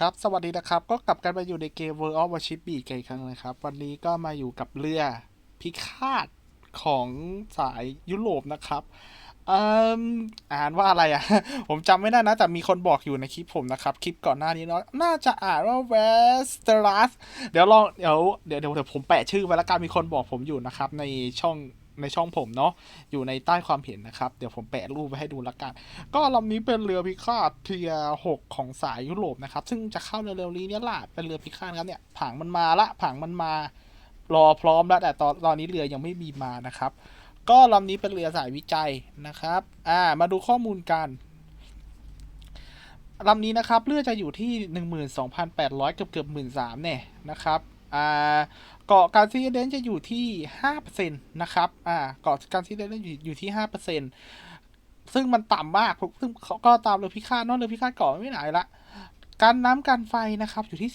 ครับ สวัสดีนะครับ ก็กลับกันมาอยู่ในเกม World of Warship อีกครั้งนะครับ วันนี้ก็มาอยู่กับเรือพิฆาตของสายยุโรปนะครับอ่อานว่าอะไรอะ ผมจำไม่ได้นะ แต่มีคนบอกอยู่ในคลิปผมนะครับ คลิปก่อนหน้านี้เนาะ น่าจะอ่านว่า Westeros เดี๋ยวลอง เดี๋ยวเดี๋ยวเดี๋ยวเดี๋ยวผมแปะชื่อไว้แล้วกันมีคนบอกผมอยู่นะครับ ในช่อง ในช่องผมเนาะอยู่ในใต้ความเห็นนะครับ เดี๋ยวผมแปะรูปไว้ให้ดูแล้วกัน ก็ลำนี้เป็นเรือพิฆาตเทียหกของสายยุโรปนะครับ ซึ่งจะเข้าเร็วๆนี้เนี่ยแหละเป็นเรือพิฆาตครับเนี่ยผังมันมาละผังมันมารอพร้อมแล้วแต่ตอนตอนนี้เรือยังไม่มีมานะครับ ก็ลำนี้เป็นเรือสายวิจัยนะครับอ่ามาดูข้อมูลกันลำนี้นะครับเรือจะอยู่ที่ 12,800 เกือบเกือบหมื่นสามเนี่ยนะครับอ่า เกาะการซีเดนจะอยู่ที่ 5%นะครับ อ่า เกาะการซีเดนอยู่อยู่ที่ 5%ซึ่งมันต่ำมาก ซึ่งเขาก็ตามเรือพิฆาตนอะเรือพิฆาตเกาะไม่ไหนละ การน้ำการไฟนะครับอยู่ที่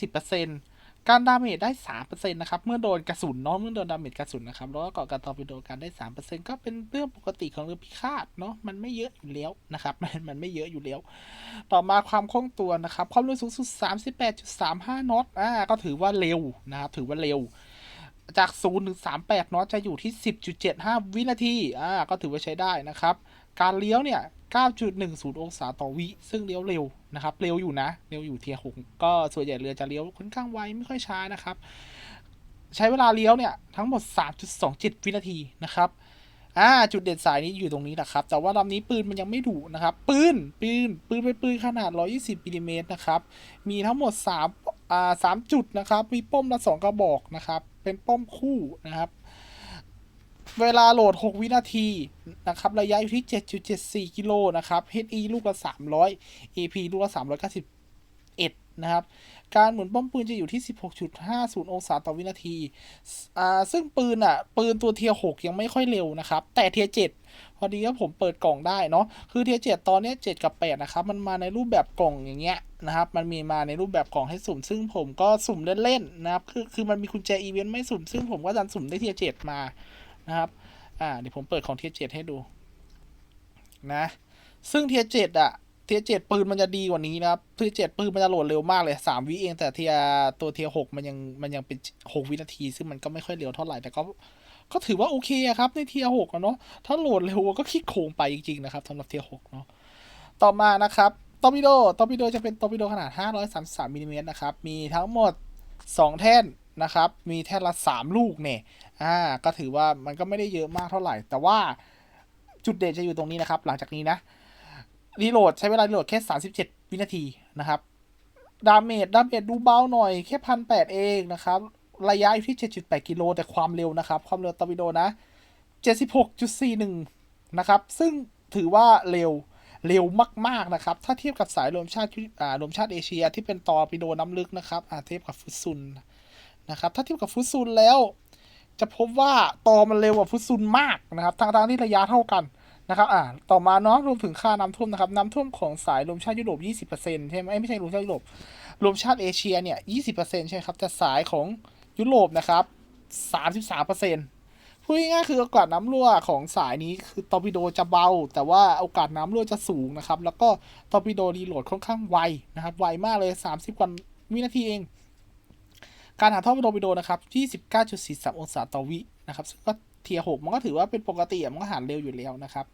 10%การดาเมจได้ 3%นะครับ เมื่อโดนกระสุนเนาะ เมื่อโดนดาเมจกระสุนนะครับ แล้วก็เกาะการตอร์ปิโดกันได้ 3%ก็เป็นเรื่องปกติของเรือพิฆาตเนาะ มันไม่เยอะอยู่แล้วนะครับมันมันไม่เยอะอยู่แล้ว ต่อมาความคล่องตัวนะครับ ความเร็วสูงสุด 38.35 นอต อ่า ก็ถือว่าเร็วนะครับ ถือว่าเร็ว จาก0ถึง38นอตจะอยู่ที่ 10.75 วินาที อ่า ก็ถือว่าใช้ได้นะครับ การเลี้ยวเนี่ย 9.10 องศาต่อวิ ซึ่งเลี้ยวเร็วนะครับ เร็วอยู่นะ เร็วอยู่เทียร์หกก็ส่วนใหญ่เรือจะเลี้ยวค่อนข้างไว ไม่ค่อยช้านะครับ ใช้เวลาเลี้ยวเนี่ย ทั้งหมด 3.27 วินาทีนะครับอ่าจุดเด่นสายนี้อยู่ตรงนี้แหละครับ แต่ว่าลำนี้ปืนมันยังไม่ดุนะครับ ปืน ปืน ปืนเป็นปืนขนาด 120มิลลิเมตรนะครับ มีทั้งหมด 3 อ่า3จุดนะครับ มีป้อมละ2กระบอกนะครับ เป็นป้อมคู่นะครับ เวลาโหลด 6 วินาทีนะครับ ระยะอยู่ที่ 7.74 กิโลนะครับ HE ลูกละ 300 AP ลูกละ 391 นะครับ การหมุนป้อมปืนจะอยู่ที่ 16.50 องศาต่อวินาที อ่า ซึ่งปืนอะ ปืนตัวเทียร์6ยังไม่ค่อยเร็วนะครับ แต่เทียร์7พอดีว่าผมเปิดกล่องได้เนาะ คือเทียร์7ตอนเนี้ย7กับ 8 นะครับ มันมาในรูปแบบกล่องอย่างเงี้ย นะครับ มันมีมาในรูปแบบกล่องให้สุ่ม ซึ่งผมก็สุ่มเล่นๆนะครับ คือคือมันมีกุญแจอีเวนต์ไม่สุ่ม ซึ่งผมก็ดันสุ่มได้เทียร์7มานะครับ อ่าเดี๋ยวผมเปิดของเทียร์7ให้ดูนะ ซึ่งเทียร์7อะเทียเจ็ดปืนมันจะดีกว่านี้นะครับเทียเจ็ดปืนมันจะโหลดเร็วมากเลยสามวิเองแต่เทียตัวเทียหกมันยังมันยังเป็นหกวินาที ซึ่งมันก็ไม่ค่อยเร็วเท่าไหร่แต่ก็ก็ถือว่าโอเคครับในเทียหกเนาะถ้าโหลดเร็วก็คิดโคงไปจริงๆนะครับสำหรับเทียหกเนาะต่อมานะครับ ตอร์ปิโดตอร์ปิโดจะเป็นตอร์ปิโดขนาด 533มิลลิเมตรนะครับ มีทั้งหมด 2 แท่นนะครับ มีแท่นละ 3 ลูกเนี่ย อ่า ก็ถือว่ามันก็ไม่ได้เยอะมากเท่าไหร่ แต่ว่าจุดเด่นจะอยู่ตรงนี้นะครับ หลังจากนี้นะ รีโหลดใช้เวลารีโหลดแค่ 37 วินาทีนะครับ ดาเมจ ดาเมจดูเบาหน่อย แค่พันแปดเองนะครับ ระยะอยู่ที่ 7.8 กิโล แต่ความเร็วนะครับ ความเร็วตอร์ปิโดนะ 76.41 นะครับ ซึ่งถือว่าเร็ว เร็วมากๆนะครับ ถ้าเทียบกับสายรวมชาติอ่ารวมชาติเอเชีย ที่เป็นตอร์ปิโดน้ำลึกนะครับอ่าเทียบกับฟุตซุนนะครับถ้าเทียบกับฟุตซุนแล้ว จะพบว่าตอมันเร็วกว่าฟุตซุนมากนะครับทางทางที่ระยะเท่ากันนะครับอ่าต่อมาเนาะรวมถึงค่าน้ำท่วมนะครับน้ำท่วมของสายรวมชาติยุโรป 20%ใช่ไหมไม่ใช่รวมชาติยุโรปรวมชาติเอเชียเนี่ย 20%ใช่ไหมครับแต่สายของยุโรปนะครับ 33% พูดง่ายๆคือโอกาสน้ำรั่วของสายนี้คือตอร์ปิโดจะเบา แต่ว่าโอกาสน้ำรั่วจะสูงนะครับ แล้วก็ตอร์ปิโดรีโหลดค่อนข้างไวนะครับ ไวมากเลย 30กว่าวินาทีเอง การหาท่อตอร์ปิโดนะครับ29.43องศาต่อวินะครับ ซึ่งก็เทียร์หกมันก็ถือว่าเป็นปกติมันก็หารเร็วอยู่แล้วนะครับ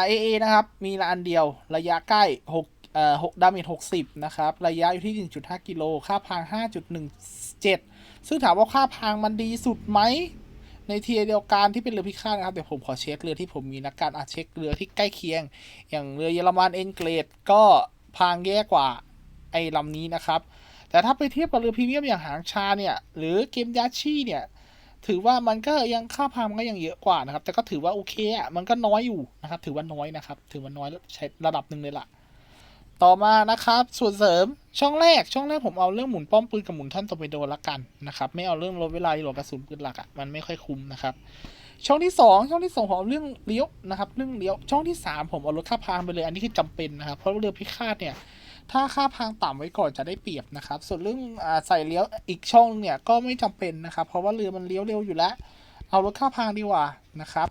RAA นะครับ มีละอันเดียวระยะใกล้6เอ่อ6ดาเมจ60 นะครับ ระยะอยู่ที่ 1.5 กิโล ค่าพาง 5.17 ซึ่งถามว่าค่าพางมันดีสุดไหม ในเทียเดียวกันที่เป็นเรือพิฆาตนะครับเดี๋ยวผมขอเช็คเรือที่ผมมีนักการอาเช็คเรือที่ใกล้เคียง อย่างเรือเยอรมันเอ็นเกรดก็พางแย่กว่าไอ้ลำนี้นะครับ แต่ถ้าไปเทียบกับเรือพรีเมียมอย่างหางชาเนี่ย หรือเกมยาชีเนี่ย ถือว่ามันก็ยังค่าพางมันก็ยังเยอะกว่านะครับ แต่ก็ถือว่าโอเคอะมันก็น้อยอยู่นะครับ ถือว่าน้อยนะครับ ถือว่าน้อยใช้ระดับหนึ่งเลยล่ะ ต่อมานะครับ ส่วนเสริมช่องแรกช่องแรกผมเอาเรื่องหมุนป้อมปืนกับหมุนท่อนตอร์ปิโดละกันนะครับไม่เอาเรื่องลดเวลาหลดกระสุนปืนหลักอะมันไม่ค่อยคุ้มนะครับช่องที่สองช่องที่สองผมเอาเรื่องเลี้ยวนะครับเรื่องเลี้ยวช่องที่สามผมเอาลดค่าพางไปเลยอันนี้คือจำเป็นนะครับเพราะเรือพิฆาตเนี่ยถ้าค่าพางต่ำไว้ก่อนจะได้เปรียบนะครับ ส่วนเรื่องอใส่เลี้ยวอีกช่องเนี่ยก็ไม่จำเป็นนะครับ เพราะว่าเรือมันเลี้ยวเร็วอยู่แล้ว เอาลดค่าพางดีกว่านะครับ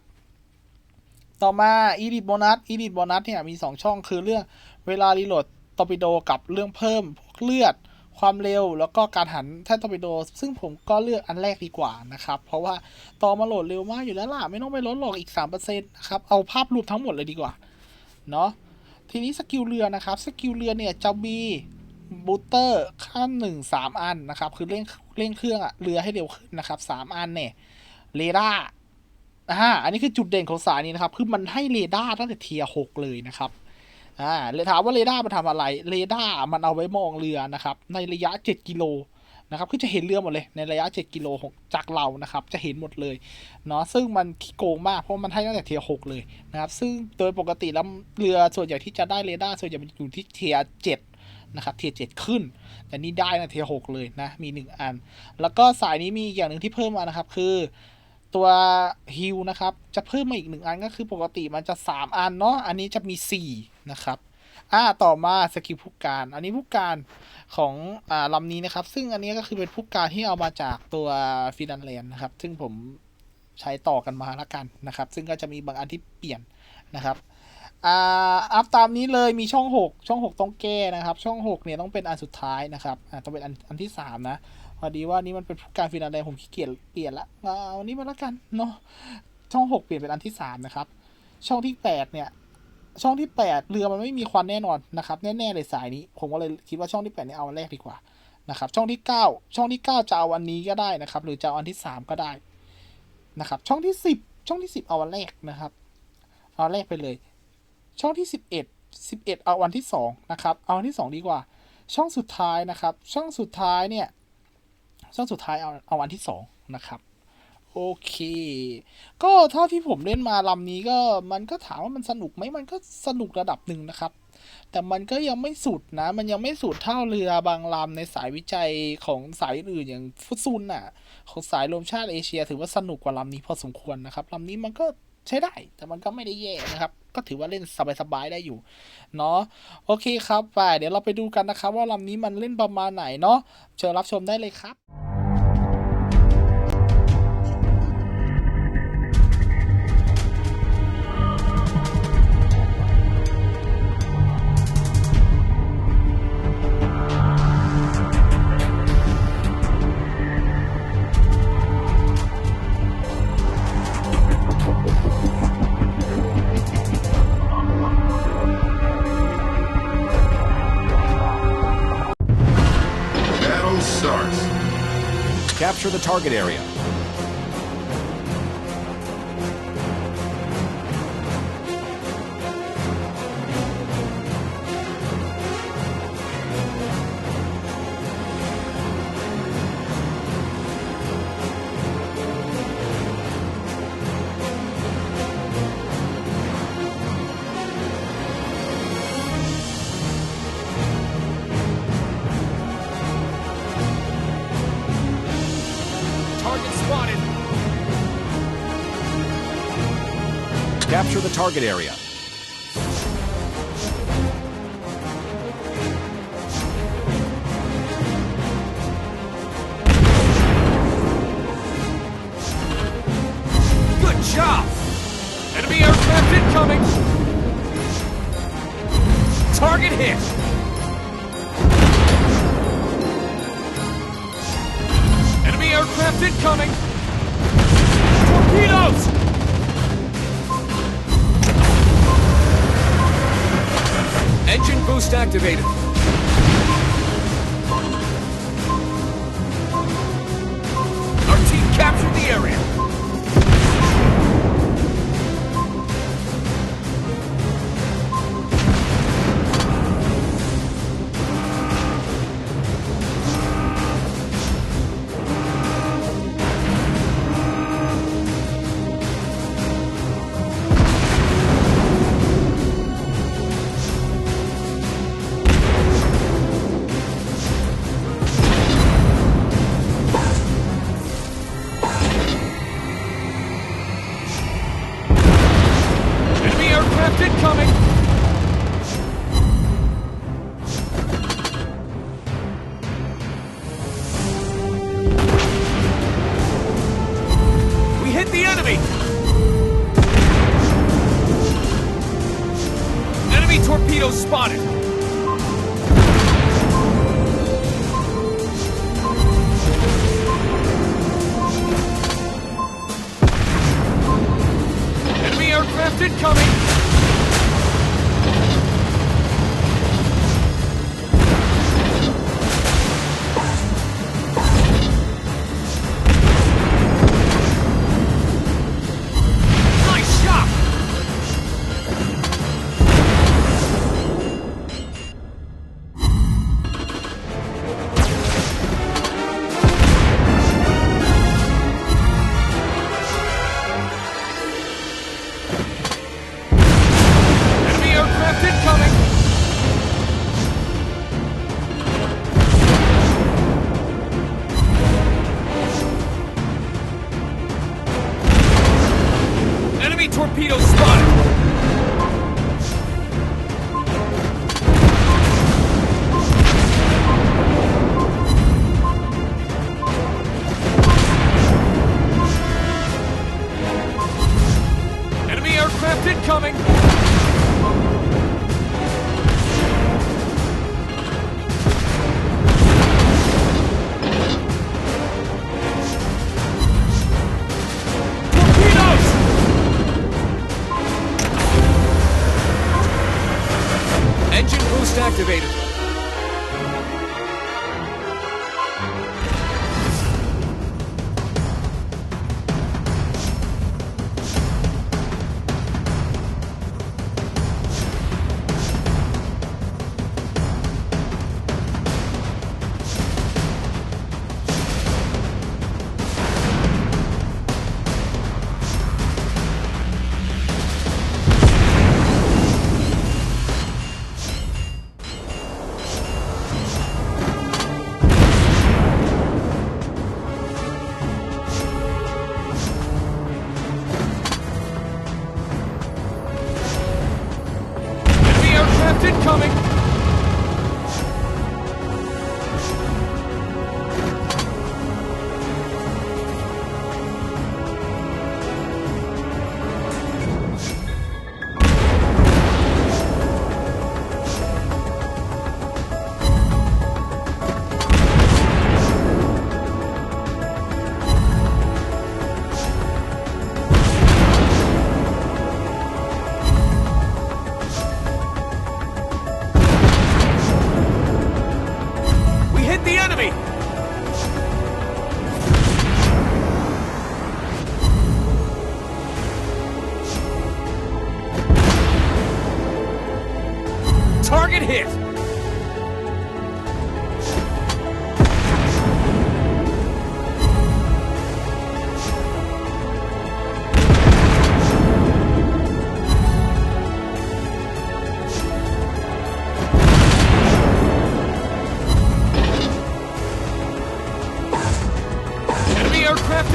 ต่อมา Edit Bonus Edit Bonus เนี่ยมี 2 ช่องคือเรื่อง เวลารีโหลดตอร์ปิโดกับเรื่องเพิ่มพวกเลือด ความเร็วแล้วก็การหันแท่นตอร์ปิโด ซึ่งผมก็เลือกอันแรกดีกว่านะครับ เพราะว่าตอมาโหลดเร็วมากอยู่แล้วล่ะ ไม่ต้องไปลดหรอกอีก3%นะครับ เอาภาพรวมทั้งหมดเลยดีกว่า เนาะทีนี้สกิลเรือนะครับ สกิลเรือเนี่ยจะมีบูสเตอร์ขั้นหนึ่งสามอันนะครับ คือเร่งเร่งเครื่องอะเรือให้เร็วขึ้นนะครับสามอันเนี่ยเรดาร์อ่าอันนี้คือจุดเด่นของสายนี้นะครับ คือมันให้เรดาร์ตั้งแต่เทียหกเลยนะครับ อ่าเลยถามว่าเรดาร์มันทำอะไร เรดาร์มันเอาไว้มองเรือนะครับ ในระยะ 7 กิโลนะครับ คือจะเห็นเรือหมดเลย ในระยะ 7 กิโลของจากเรานะครับ จะเห็นหมดเลย เนาะ ซึ่งมันขี้โกงมาก เพราะมันให้ตั้งแต่เทียหกเลยนะครับ ซึ่งโดยปกติแล้วเรือส่วนใหญ่ที่จะได้เรดาร์ส่วนใหญ่มันอยู่ที่เทียเจ็ดนะครับเทียเจ็ดขึ้น แต่นี่ได้นะเทียหกเลยนะ มีหนึ่งอัน แล้วก็สายนี้มีอีกอย่างหนึ่งที่เพิ่มมานะครับ คือ ตัวฮิลนะครับ จะเพิ่มมาอีกหนึ่งอันก็คือปกติมันจะ 3 อันเนาะอันนี้จะมี 4 นะครับอ่าต่อมาสกิลผู้การ อันนี้ผู้การของอ่าลำนี้นะครับ ซึ่งอันนี้ก็คือเป็นผู้การที่เอามาจากตัวฟินันแลนด์นะครับ ซึ่งผมใช้ต่อกันมาละกันนะครับ ซึ่งก็จะมีบางอันที่เปลี่ยนนะครับอ่าอัพตามนี้เลยมีช่อง 6 ช่อง 6 ต้องแก้นะครับ ช่อง 6 เนี่ยต้องเป็นอันสุดท้ายนะครับอ่าต้องเป็นอันอันที่ 3 นะ อดีว่านี่มันเป็นการฟินันแลนด์ผมขี้เกียจเปลี่ยนละเอาอันนี้มาละกันเนาะช่อง6เปลี่ยนเป็นอันที่3นะครับ ช่องที่8เนี่ย ช่องที่8เรือมันไม่มีควันแน่นอนนะครับแน่ๆเลยสายนี้ ผมก็เลยคิดว่าช่องที่8เนี่ยเอาอันแรกดีกว่านะครับ ช่องที่9ช่องที่9จะเอาอันนี้ก็ได้นะครับ หรือจะเอาอันที่3ก็ได้นะครับ ช่องที่10ช่องที่10เอาอันแรกนะครับ เอาแรกไปเลย ช่องที่11 11เอ็ดเอาอันที่2นะครับ เอาอันที่2ดีกว่า ช่องสุดท้ายนะครับ ช่องสุดท้ายเนี่ย ช่องสุดท้ายเอาเอาอันที่2นะครับ โอเค ก็เท่าที่ผมเล่นมาลำนี้ก็มันก็ถามว่ามันสนุกไหมมันก็สนุกระดับหนึ่งนะครับ แต่มันก็ยังไม่สุดนะ มันยังไม่สุดเท่าเรือบางลำในสายวิจัยของสายอื่นอย่างฟุตซุนน่ะ ของสายรวมชาติเอเชีย ถือว่าสนุกกว่าลำนี้พอสมควรนะครับลำนี้มันก็ ใช้ได้ แต่มันก็ไม่ได้แย่นะครับ ก็ถือว่าเล่นสบายๆได้อยู่ เนาะโอเคครับไปเดี๋ยวเราไปดูกันนะครับ ว่าลำนี้มันเล่นประมาณไหนเนาะเชิญรับชมได้เลยครับ target area. Target area. Good job! Enemy aircraft incoming! Target hit! Enemy aircraft incoming! Activated. Our team captured the area. Torpedo spotted. torpedo spotted! me!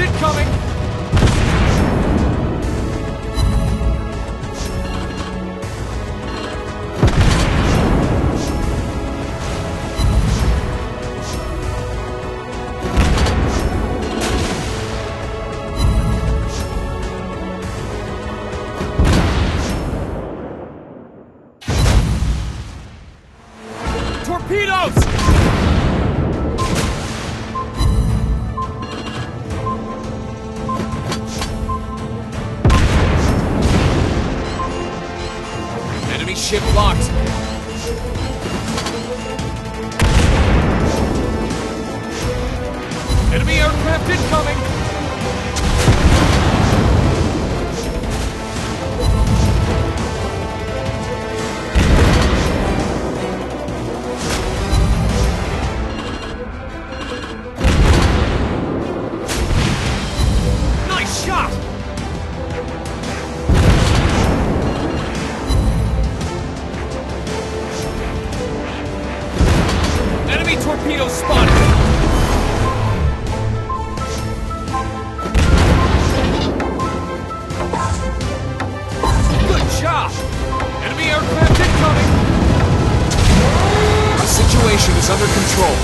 It's incoming! Torpedoes! Locked. Enemy aircraft incoming. stop! Enemy aircraft incoming! The situation is under control.